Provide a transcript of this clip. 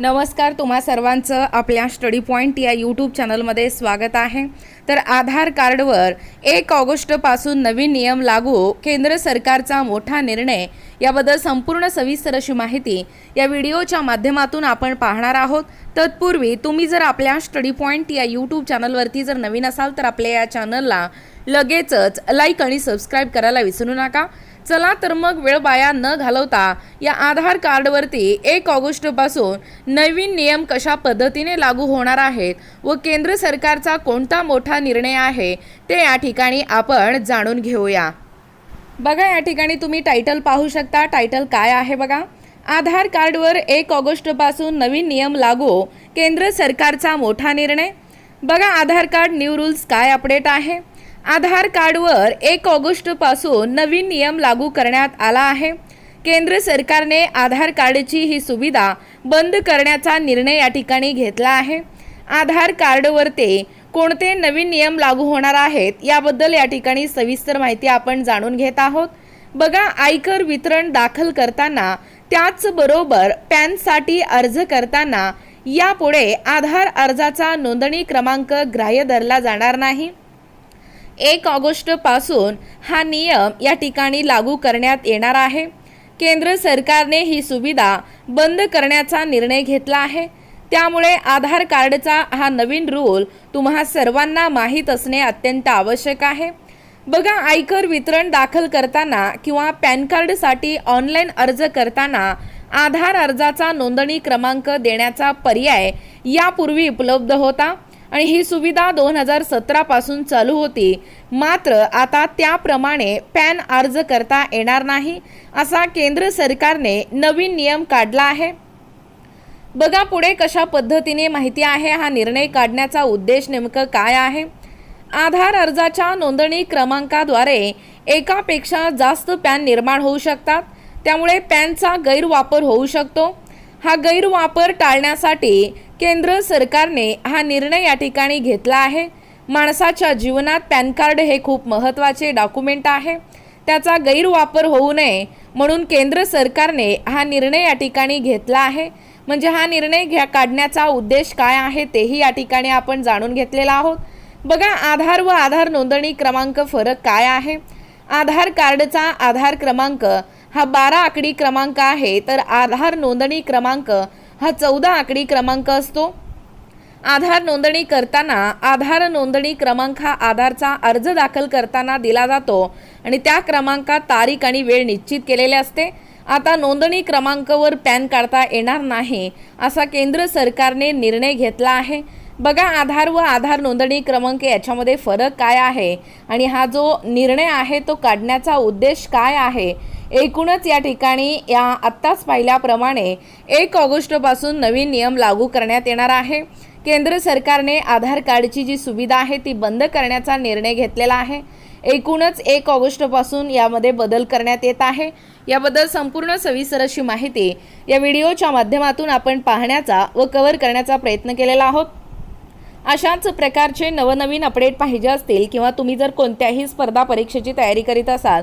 नमस्कार तुम्हा सर्वांचं आपल्या स्टडी पॉईंट या यूट्यूब चॅनलमध्ये स्वागत आहे. तर आधार कार्डवर एक ऑगस्टपासून नवीन नियम लागू केंद्र सरकारचा मोठा निर्णय याबद्दल संपूर्ण सविस्तर अशी माहिती या व्हिडिओच्या माध्यमातून आपण पाहणार आहोत. तत्पूर्वी तुम्ही जर आपल्या स्टडी पॉईंट या यूट्यूब चॅनलवरती जर नवीन असाल तर आपल्या या चॅनलला लगेचच लाईक आणि सबस्क्राईब करायला विसरू नका. चला तर मग वेळ वाया न घालवता या आधार कार्डवरती एक ऑगस्टपासून नवीन नियम कशा पद्धतीने लागू होणार आहेत व केंद्र सरकारचा कोणता मोठा निर्णय आहे ते या ठिकाणी आपण जाणून घेऊया. बघा या ठिकाणी तुम्ही टायटल पाहू शकता. टायटल काय आहे बघा? आधार कार्डवर एक ऑगस्टपासून नवीन नियम लागू केंद्र सरकारचा मोठा निर्णय. बघा आधार कार्ड न्यू रूल्स काय अपडेट आहे? आधार कार्डवर एक ऑगस्टपासून नवीन नियम लागू करण्यात आला आहे. केंद्र सरकारने आधार कार्डची ही सुविधा बंद करण्याचा निर्णय या ठिकाणी घेतला आहे. आधार कार्डवर ते कोणते नवीन नियम लागू होणार आहेत याबद्दल या ठिकाणी सविस्तर माहिती आपण जाणून घेत आहोत. बघा आयकर वितरण दाखल करताना त्याचबरोबर पॅनसाठी अर्ज करताना यापुढे आधार अर्जाचा नोंदणी क्रमांक ग्राह्य धरला जाणार नाही. एक ऑगस्टपासून हा नियम या ठिकाणी लागू करण्यात येणार आहे. केंद्र सरकारने ही सुविधा बंद करण्याचा निर्णय घेतला आहे. त्यामुळे आधार कार्डचा हा नवीन रूल तुम्हा सर्वांना माहीत असणे अत्यंत आवश्यक आहे. बघा आयकर वितरण दाखल करताना किंवा पॅन कार्डसाठी ऑनलाईन अर्ज करताना आधार अर्जाचा नोंदणी क्रमांक देण्याचा पर्याय यापूर्वी उपलब्ध होता. आणि ही सुविधा दोन हजार सतरापासून चालू होती. मात्र आता त्याप्रमाणे पॅन अर्ज करता येणार नाही असा केंद्र सरकारने नवीन नियम काढला आहे. बघा पुढे कशा पद्धतीने माहिती आहे हा निर्णय काढण्याचा उद्देश नेमकं काय आहे? आधार अर्जाच्या नोंदणी क्रमांकाद्वारे एकापेक्षा जास्त पॅन निर्माण होऊ शकतात. त्यामुळे पॅनचा गैरवापर होऊ शकतो. हा गैरवापर टाळण्यासाठी केंद्र सरकारने हा निर्णय या ठिकाणी घेतला आहे. माणसाच्या जीवनात पॅन कार्ड हे खूप महत्त्वाचे डॉक्युमेंट आहे. त्याचा गैरवापर होऊ नये म्हणून केंद्र सरकारने हा निर्णय या ठिकाणी घेतला आहे. म्हणजे हा निर्णय घ्या काढण्याचा उद्देश काय आहे तेही या ठिकाणी आपण जाणून घेतलेला आहोत. बघा आधार व आधार नोंदणी क्रमांक फरक काय आहे? आधार कार्डचा आधार क्रमांक हा बारा आकडी क्रमांक आहे. तर आधार नोंदणी क्रमांक हा चौदा आकडी क्रमांक असतो. आधार नोंदणी करताना आधार नोंदणी क्रमांक हा आधारचा अर्ज दाखल करताना दिला जातो आणि त्या क्रमांकात तारीख आणि वेळ निश्चित केलेले असते. आता नोंदणी क्रमांकावर पॅन काढता येणार नाही असा केंद्र सरकारने निर्णय घेतला आहे. बघा आधार व आधार नोंदणी क्रमांक याच्यामध्ये फरक काय आहे आणि हा जो निर्णय आहे तो काढण्याचा उद्देश काय आहे? एकूणच या ठिकाणी या आत्ताच पाहिल्याप्रमाणे एक ऑगस्टपासून नवीन नियम लागू करण्यात येणार आहे. केंद्र सरकारने आधार कार्डची जी सुविधा आहे ती बंद करण्याचा निर्णय घेतलेला आहे. एकूणच एक ऑगस्टपासून यामध्ये बदल करण्यात येत आहे. याबद्दल संपूर्ण सविस्तर अशी माहिती या व्हिडिओच्या माध्यमातून आपण पाहण्याचा व कव्हर करण्याचा प्रयत्न केलेला आहोत. अशाच प्रकारचे नवनवीन अपडेट पाहिजे असतील किंवा तुम्ही जर कोणत्याही स्पर्धा परीक्षेची तयारी करीत असाल